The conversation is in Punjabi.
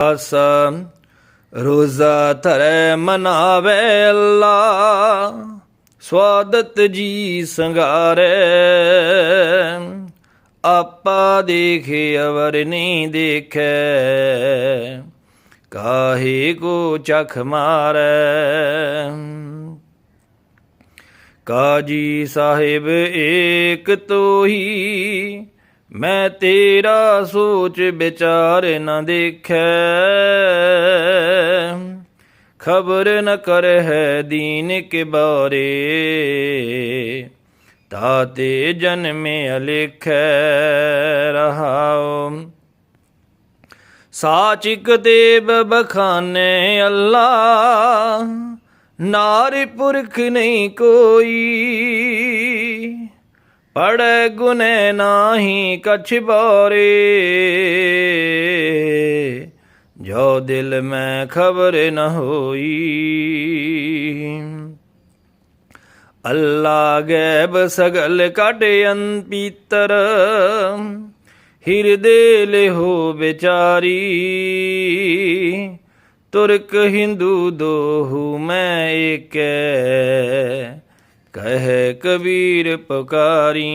ਅਸ ਰੋਜ਼ਾ ਧਰੈ ਮਨਾਵੇ ਅੱਲਾ ਸਵਾਦਤ ਜੀ ਸੰਗਾਰੇ। ਆਪਾ ਦੇਖੇ, ਅਵਰ ਨਹੀਂ ਦੇਖੈ, ਕਾਹੇ ਕੋ ਚਖ ਮਾਰੈ। ਕਾਜੀ ਸਾਹਿਬ ਏਕ ਤੋਹੀ ਮੈਂ ਤੇਰਾ ਸੋਚ ਵਿਚਾਰ ਨ ਦੇਖੈ। ਖਬਰ ਨ ਕਰ ਹੈ ਦੀਨ ਕੇ ਬਾਰੇ। ਤਾਤੇ ਜਨਮੇ ਅਲਿਖੈ ਰਹਾਉ। ਸਾਚਿਕ ਦੇਵ ਬਖਾਨੇ ਅੱਲਾ ਨਾਰੀ ਪੁਰਖ ਨਹੀਂ ਕੋਈ। ਪੜੈ ਗੁਨੇ ਨਾਹੀ ਕਛ ਬੋਰੇ। ਜੋ ਦਿਲ ਮੈਂ ਖਬਰ ਨ ਹੋਈ। ਅੱਲਾ ਗੈਬ ਸਗਲ ਕੱਢ ਅੰਪੀਤਰ ਹਿਰਦੇ ਲਿਹੋ ਵਿਚਾਰੀ। ਤੁਰਕ ਹਿੰਦੂ ਦੋਹੂ ਮੈਂ ਏਕੈ। ਕਹਿ ਕਬੀਰ ਪੁਕਾਰੀ।